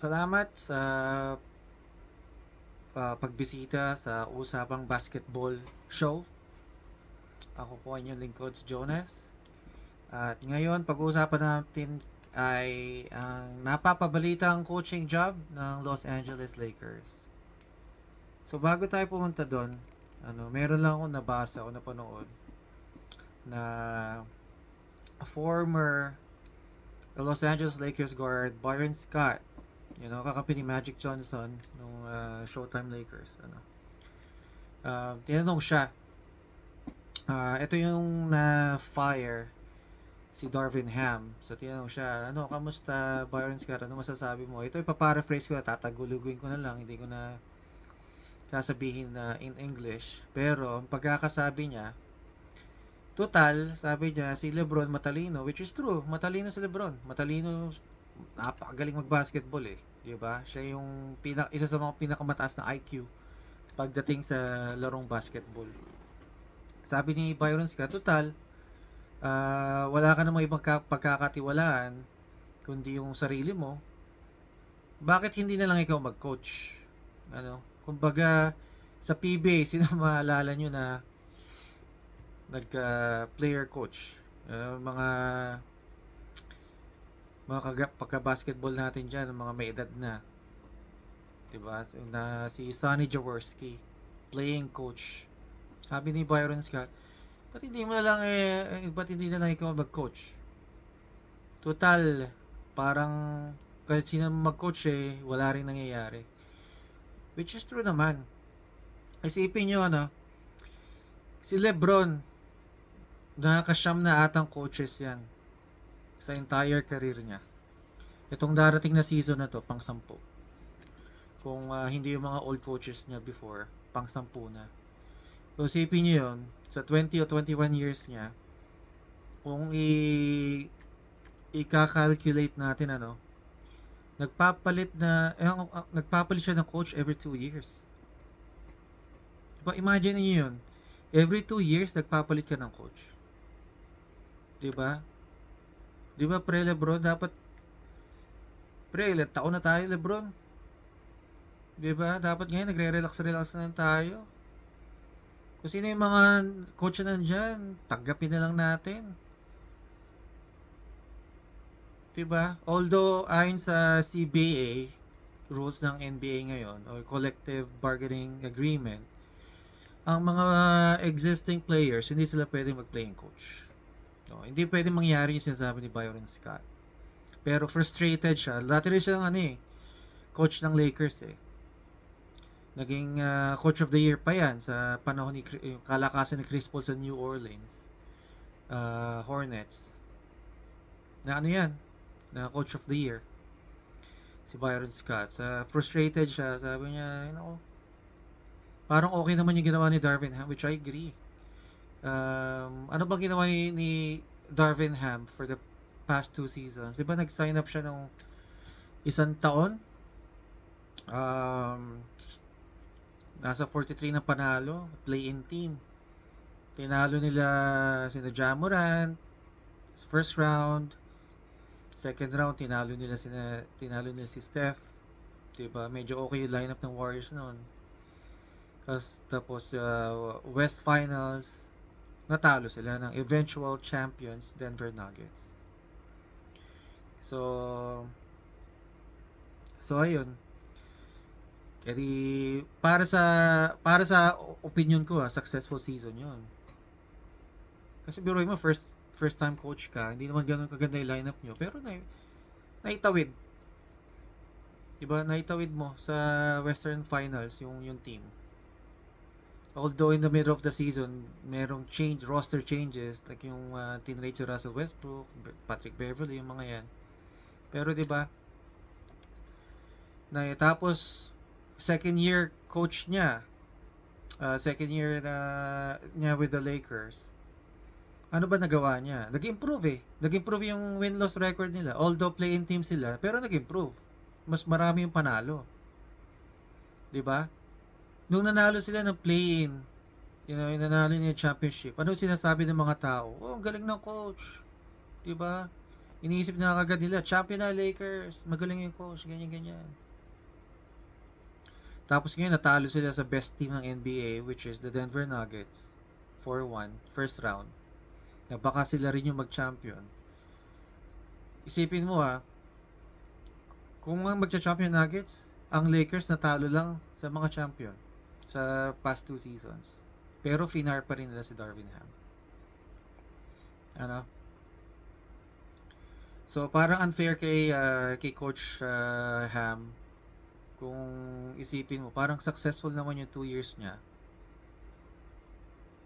Salamat sa ah, pagbisita sa Usapang Basketball Show. Ako po ang inyong lingkod si Jonas. At ngayon, pag-uusapan natin ay ang napapabalitang coaching job ng Los Angeles Lakers. So bago tayo pumunta doon, ano, meron lang akong nabasa o napanood na former Los Angeles Lakers guard Byron Scott You know, kakampi ni Magic Johnson nung ah, Showtime Lakers. Ano. Ah, tinanong siya. ah ito yung na-fire si Darvin Ham. So, tinanong siya, ano, kamusta Byron Scott? Ano masasabi mo? Ito, ipaparaphrase ko na, tataguluguin ko na lang. Hindi ko na sasabihin na in English. Pero, ang pagkakasabi niya, total, sabi niya, si Lebron matalino, which is true. Matalino si Lebron. Matalino, napakagaling mag-basketball eh. 'Di ba? Siya yung pina, isa sa mga pinakamataas na IQ pagdating sa larong basketball. Sabi ni Byron Scott, total, ah, wala ka namang ibang ka- pagkakatiwalaan kundi yung sarili mo. Bakit hindi na lang ikaw mag-coach? Ano? Kumbaga, sa PBA, sino maalala nyo na nagka-player coach? Ah, mga mga pagka-basketball natin dyan, mga may edad na. 'Di ba? Na si Sonny Jaworski, playing coach. Sabi ni Byron Scott, ba't hindi mo na lang eh, eh, ba't hindi na lang ikaw mag-coach? Total, parang kahit sino mag-coach eh, wala rin nangyayari. Which is true naman. Isipin nyo ano, si Lebron, nakakasyam na atang coaches yan sa entire career niya. Itong darating na season na to, pang sampu. Kung ah, hindi yung mga old coaches niya before, pang sampu na. So, isipin niyo yun, sa 20 o 21 years niya, kung i i-calculate natin ano, nagpapalit na, eh, nagpapalit siya ng coach every 2 years. Diba, imagine niyo yun. Every 2 years, nagpapalit ka ng coach. Diba? Di ba pre Lebron dapat pre ilang na tayo Lebron? Di ba? Dapat ngayon nagre-relax-relax na lang tayo. Kung sino yung mga coach na nandyan, tanggapin na lang natin. Di ba? Although ayon sa CBA, rules ng NBA ngayon, or collective bargaining agreement, ang mga existing players, hindi sila pwedeng mag-playing coach. No, hindi pwede mangyari yung sinasabi ni Byron Scott. Pero frustrated siya. Dati rin siya ano eh, coach ng Lakers eh. Naging ah, coach of the year pa yan sa panahon ni Chri- yung kalakasan ni Chris Paul sa New Orleans ah, Hornets. Na ano yan? Na coach of the year. Si Byron Scott. Sa frustrated siya, sabi niya, "Ay, nako, parang okay naman yung ginawa ni Darvin Ham, which I agree. Um, ano bang ginawa ni, ni Darvin Ham for the past two seasons? Di ba nag-sign up siya ng isang taon? Um, nasa 43 na panalo, play-in team. Tinalo nila sina Jamoran, first round, second round tinalo nila sina tinalo nila si Steph. 'Di ba? Medyo okay yung lineup ng Warriors noon. Tapos, tapos uh, West Finals, natalo sila ng eventual champions Denver Nuggets. So, so ayun. Kaya para sa para sa opinion ko, ah, successful season 'yon. Kasi biro mo first first time coach ka, hindi naman ganoon kaganda yung lineup nyo, pero na naitawid. 'Di ba? Naitawid mo sa Western Finals yung yung team. Although in the middle of the season, merong change, roster changes, like yung uh, tinrade si Russell Westbrook, Patrick Beverly, yung mga yan. Pero 'di ba? Na tapos second year coach niya, uh, second year na niya with the Lakers. Ano ba nagawa niya? Nag-improve eh. Nag-improve yung win-loss record nila. Although play-in team sila, pero nag-improve. Mas marami yung panalo. 'Di ba? Nung nanalo sila ng play-in, you know, nanalo niya championship, ano sinasabi ng mga tao? Oh, ang galing ng coach. 'Di ba? Iniisip na kagad nila, champion na Lakers, magaling yung coach, ganyan ganyan. Tapos ngayon natalo sila sa best team ng NBA which is the Denver Nuggets 4-1 first round. Na baka sila rin yung mag-champion. Isipin mo ah, kung ang magcha-champion Nuggets, ang Lakers natalo lang sa mga champion sa past two seasons. Pero finar pa rin nila si Darvin Ham. Ano? So parang unfair kay ah, kay coach ah, Ham kung isipin mo, parang successful naman yung 2 years niya.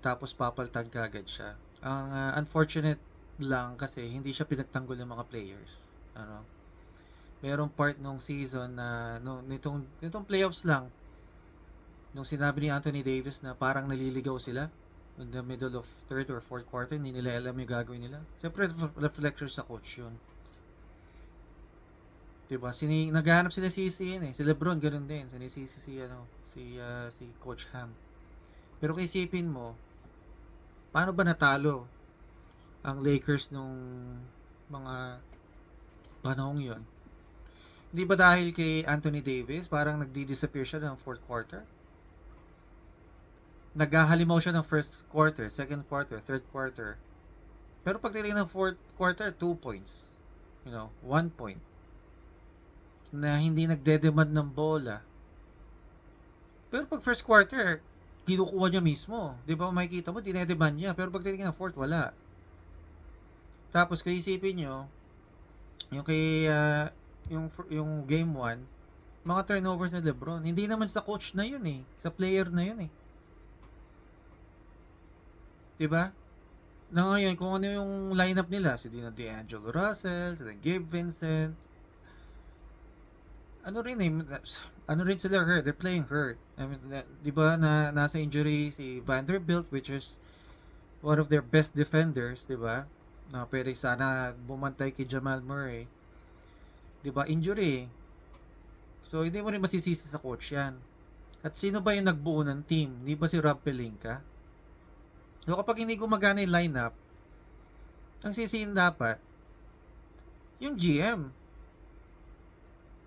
Tapos papaltan ka agad siya. Ang ah, unfortunate lang kasi hindi siya pinagtanggol ng mga players. Ano? Merong part nung season na no, nitong nitong playoffs lang nung sinabi ni Anthony Davis na parang naliligaw sila in the middle of third or fourth quarter, hindi nila alam yung gagawin nila. Siyempre, ref- reflection sa coach yun. Diba? Sini naghahanap sila sisi yun eh. Si LeBron ganun din. Sinisisi si ano, si ah, si Coach Ham. Pero kung isipin mo, paano ba natalo ang Lakers nung mga panahong yon? Hindi ba dahil kay Anthony Davis, parang nagdi-disappear siya ng fourth quarter? Naghahalimaw siya ng first quarter, second quarter, third quarter. Pero pag tinignan ng fourth quarter, 2 points. You know, 1 point na hindi nagde-demand ng bola. Pero pag first quarter, kinukuha niya mismo. Di ba makikita mo, dinedemand niya. Pero pag titingnan ng fourth, wala. Tapos kung isipin nyo, yung kay, ah, yung, yung game 1, mga turnovers na Lebron. Hindi naman sa coach na yun eh. Sa player na yun eh. Di ba? Na ngayon, kung ano yung lineup nila, si Dina D'Angelo Russell, si Gabe Vincent, ano rin eh, ano rin sila hurt, they're playing hurt. I mean, na- di na nasa injury si Vanderbilt which is one of their best defenders, di ba? Na pwede sana bumantay kay Jamal Murray. Di ba? Injury. So, hindi mo rin masisisi sa coach yan. At sino ba yung nagbuo ng team? Hindi ba si Rob Pelinka? So, kapag hindi gumagana yung lineup, ang sisihin dapat, yung GM.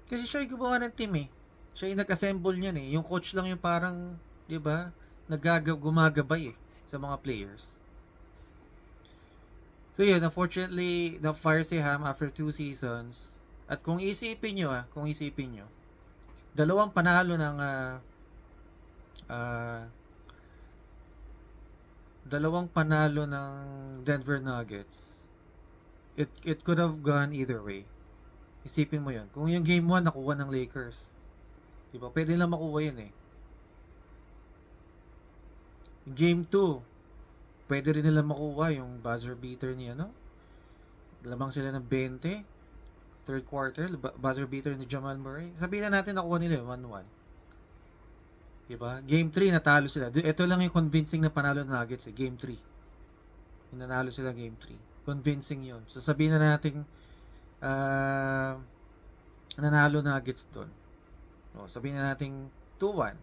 Kasi siya yung gumawa ng team eh. Siya yung nag-assemble niyan eh. Yung coach lang yung parang, di ba, nagaga gumagabay eh sa mga players. So yun, unfortunately, na-fire si Ham after two seasons. At kung isipin nyo ah, kung isipin nyo, dalawang panalo ng ah, ah, dalawang panalo ng Denver Nuggets. It it could have gone either way. Isipin mo 'yon. Kung yung game 1 nakuha ng Lakers, 'di ba? Pwede lang makuha 'yun eh. Game 2, pwede rin nila makuha yung buzzer beater ni ano. Lamang sila ng 20. Third quarter, bu- buzzer beater ni Jamal Murray. Sabihin na natin nakuha nila yung 1-1. Diba? Game 3, natalo sila. Ito lang yung convincing na panalo ng Nuggets eh. Game 3. Yung nanalo sila game 3. Convincing yun. So sabihin na natin ah nanalo Nuggets doon. O, sabihin na natin 2-1.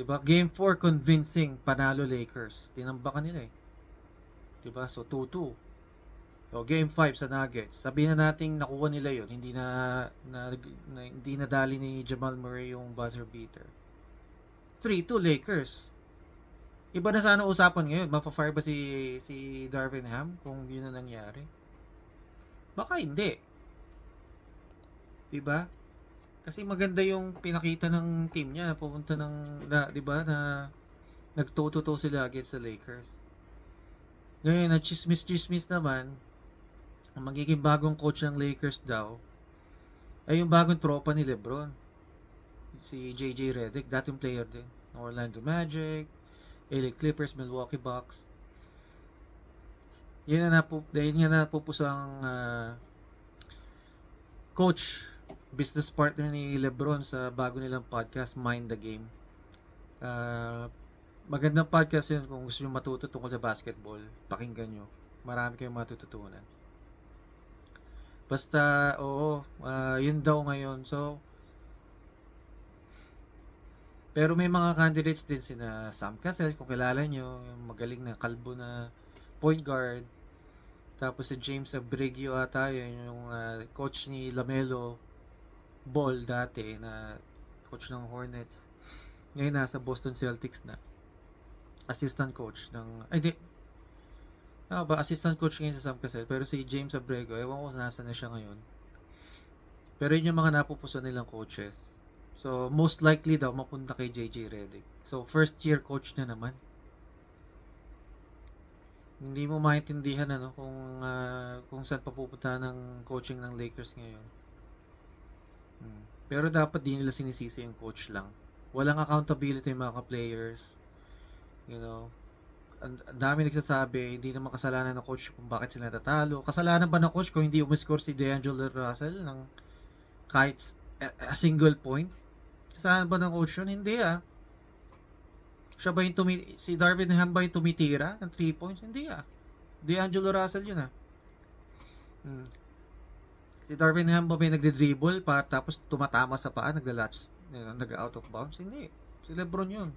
Diba? Game 4, convincing panalo Lakers. Tinambakan nila eh. Diba? So 2-2. So game 5 sa Nuggets. Sabihin na natin nakuha nila 'yon. Hindi na, na, na hindi nadali ni Jamal Murray yung buzzer beater. 3-2 Lakers. Iba na sana usapan ngayon. Mapa-fire ba si si Darvin Ham kung yun na nangyari? Baka hindi. 'Di ba? Kasi maganda yung pinakita ng team niya pupunta ng na, 'di ba na nagtututo sila against the Lakers. Ngayon, na chismis-chismis naman, ang magiging bagong coach ng Lakers daw ay yung bagong tropa ni LeBron. Si JJ Redick, dating player din ng Orlando Magic, LA Clippers, Milwaukee Bucks. Yun na napu yun nga napupuso ang ah, coach, business partner ni LeBron sa bago nilang podcast, Mind the Game. Ah, magandang podcast yun kung gusto nyo matuto tungkol sa basketball. Pakinggan nyo. Marami kayong matututunan. Basta, oo, ah, yun daw ngayon. So, pero may mga candidates din sina Sam Cassell, kung kilala nyo, yung magaling na kalbo na point guard. Tapos si James Abrigio ata yun yung ah, coach ni Lamelo Ball dati na coach ng Hornets. Ngayon nasa Boston Celtics na. Assistant coach ng ay di Ah, ba assistant coach ngayon sa Sam Cassell pero si James Abrego ewan ko kung nasa na siya ngayon. Pero yun yung mga napupuso nilang coaches. So, most likely daw mapunta kay JJ Redick. So, first year coach na naman. Hindi mo maintindihan ano kung ah, kung saan papupunta ng coaching ng Lakers ngayon. Hmm. Pero dapat di nila sinisisi yung coach lang. Walang accountability yung mga players. You know, ang dami nagsasabi, hindi naman kasalanan ng coach kung bakit sila natatalo. Kasalanan ba ng coach kung hindi umiscore si DeAngelo Russell ng kahit a, single point? Kasalanan ba ng coach yun? Hindi ah. Siya ba yung tumi si Darvin Ham ba yung tumitira ng 3 points? Hindi ah. DeAngelo Russell yun ah. Hmm. Si Darvin Ham ba may nagde-dribble pa tapos tumatama sa paa, nagla-latch, nag-out of bounds? Hindi. Si Lebron yun.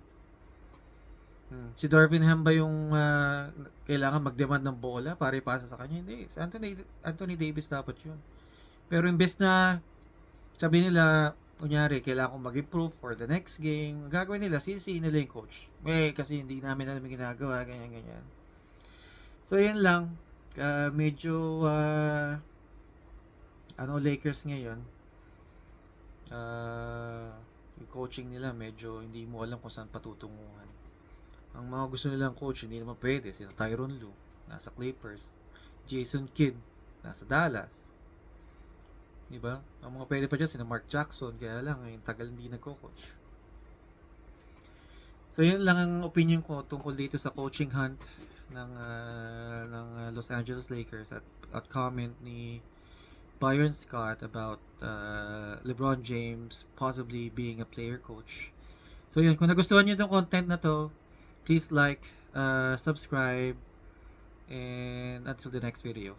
Hmm. Si Darvin Ham ba yung ah, kailangan mag-demand ng bola para ipasa sa kanya? Hindi. Si Anthony, Anthony Davis dapat yun. Pero imbes na sabi nila, kunyari, kailangan kong mag-improve for the next game, gagawin nila, sisi nila yung coach. Eh, kasi hindi namin alam yung ginagawa, ganyan, ganyan. So, yan lang. Ah, medyo, ah, ano, Lakers ngayon, ah, yung coaching nila, medyo hindi mo alam kung saan patutunguhan. Ang mga gusto nilang coach, hindi naman pwede. Sina Tyron Lue, nasa Clippers. Jason Kidd, nasa Dallas. Diba? Ang mga pwede pa dyan, sina Mark Jackson, kaya lang, yung tagal hindi nagko-coach. So, yun lang ang opinion ko tungkol dito sa coaching hunt ng ah, ng ah, Los Angeles Lakers at, at comment ni Byron Scott about uh, LeBron James possibly being a player coach. So yun, kung nagustuhan niyo itong content na to, please like, uh, subscribe, and until the next video.